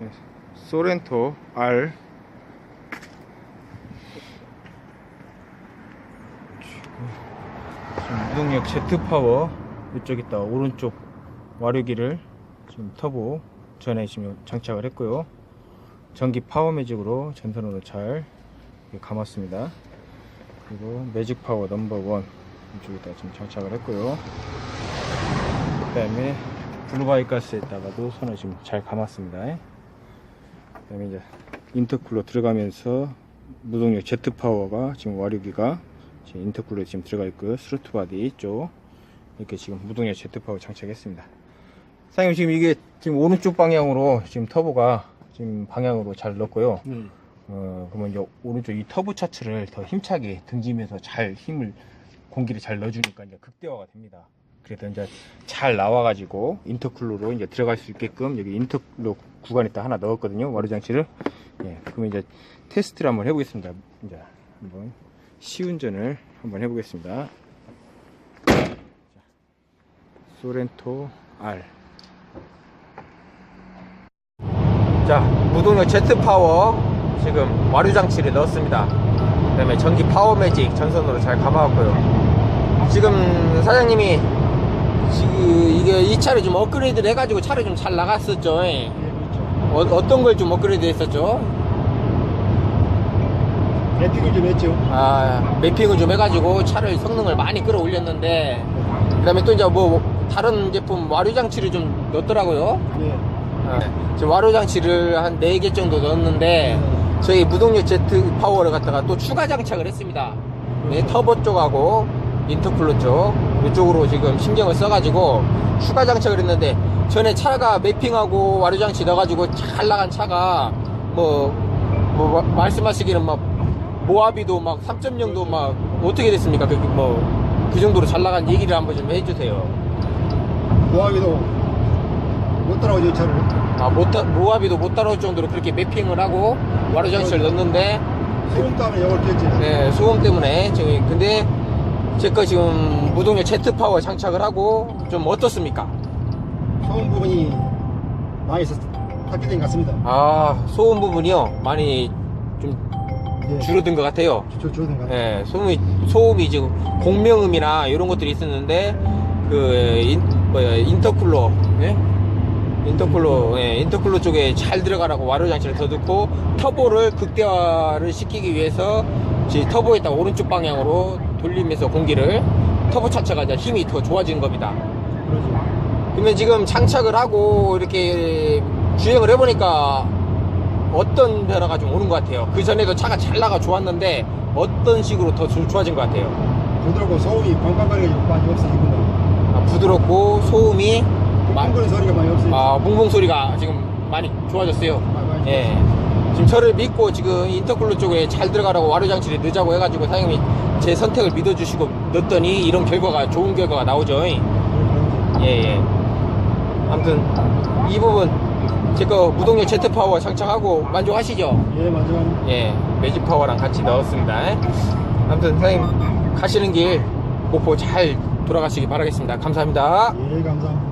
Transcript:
네, 소렌토 R 무동력 Z 파워 이쪽 있다 오른쪽 와류기를 지금 터보 전에 지금 장착을 했고요. 전기 파워 매직으로 전선으로 잘 감았습니다. 그리고 매직 파워 넘버 원 이쪽에다 지금 장착을 했고요. 그 다음에 블루바이 가스에다가도 손을 지금 잘 감았습니다. 그 다음에 이제 인터쿨러 들어가면서 무동력 Z 파워가 지금 와류기가 지금 인터쿨러에 지금 들어가 있고요. 스루트 바디 쪽 이렇게 지금 무동력 Z 파워 장착했습니다. 사장님 지금 이게 지금 오른쪽 방향으로 지금 터보가 지금 방향으로 잘 넣었고요. 네. 어, 그러면 이제 오른쪽 이 터보 차츠를 더 힘차게 등지면서 잘 힘을 공기를 잘 넣어주니까 이제 극대화가 됩니다. 그래서 이제 잘 나와가지고 인터쿨러로 이제 들어갈 수 있게끔 여기 인터쿨러 구간에다 하나 넣었거든요. 와류 장치를. 예, 그러면 이제 테스트를 한번 해보겠습니다. 이제 한번 시운전을 한번 해보겠습니다. 자, 소렌토 R. 자, 무동력 Z 파워 지금 와류 장치를 넣었습니다. 그다음에 전기 파워 매직 전선으로 잘 감아왔고요. 지금 사장님이 지금 이게 이 차를 좀 업그레이드를 해가지고 차를 좀 잘 나갔었죠. 예. 예, 그렇죠. 어, 어떤 걸 좀 업그레이드 했었죠? 래핑을 좀 했죠. 아, 매핑을 좀 해가지고 차를 성능을 많이 끌어올렸는데, 그 다음에 또 이제 뭐 다른 제품 와류 장치를 좀 넣었더라고요. 네. 어, 지금 와류 장치를 한 4개 정도 넣었는데 저희 무동력 제트 파워를 갖다가 또 추가 장착을 했습니다 네, 터보 쪽하고 인터쿨러 쪽 이쪽으로 지금 신경을 써가지고 추가 장착을 했는데 전에 차가 매핑하고 와류 장치 넣어가지고 잘 나간 차가 뭐, 뭐 마- 말씀하시기는 막 모하비도 막 3.0도 막 어떻게 됐습니까? 그, 뭐 그 정도로 잘 나간 얘기를 한번 좀 해주세요. 모하기도 못 따라오죠, 이 차를. 아, 못, 따- 모하비도 못 따라올 정도로 그렇게 매핑을 하고 와류 장치를 넣었는데 소금 때문에 영을 뺐지. 네, 소음 때문에 지금 근데 제 거 지금 무동력 Z 파워 장착을 하고 좀 어떻습니까? 소금 부분이 많이 탁기된 것 같습니다. 아, 소음 부분이요 많이 좀 예. 줄어든 것 같아요. 줄, 줄어든 것 같아요. 예, 소음이 소음이 지금 공명음이나 이런 것들이 있었는데 그 인, 뭐야, 인터쿨러, 예? 인터쿨러, 예, 인터쿨러 쪽에 잘 들어가라고 와류 장치를 더 넣고 터보를 극대화를 시키기 위해서 지 터보에다 오른쪽 방향으로 돌리면서 공기를 터보 차체가 이제 힘이 더 좋아지는 겁니다. 그러면 지금 장착을 하고 이렇게 주행을 해보니까 어떤 변화가 좀 오는 것 같아요. 그 전에도 차가 잘 나가 좋았는데 어떤 식으로 더좀 좋아진 것 같아요. 부드럽고 소음이 꽝꽝거리가 많이 없어지구나. 아, 부드럽고 소음이 마- 꽝거리는 소리가 많이 없어요. 아, 뭉뭉 소리가 지금 많이 좋아졌어요. 많이 예. 지금 저를 믿고 지금 인터쿨러 쪽에 잘 들어가라고 와류 장치를 넣자고 해가지고 사장님이 제 선택을 믿어주시고 넣었더니 이런 결과가 좋은 결과가 나오죠. 예, 그러죠. 예. 아무튼 이 부분 제거 무동력 Z 파워 장착하고 만족하시죠? 예, 맞아요. 예, 매직 파워랑 같이 넣었습니다. 아무튼 사장님 가시는 길 목포 잘 돌아가시기 바라겠습니다. 감사합니다. 예, 감사합니다.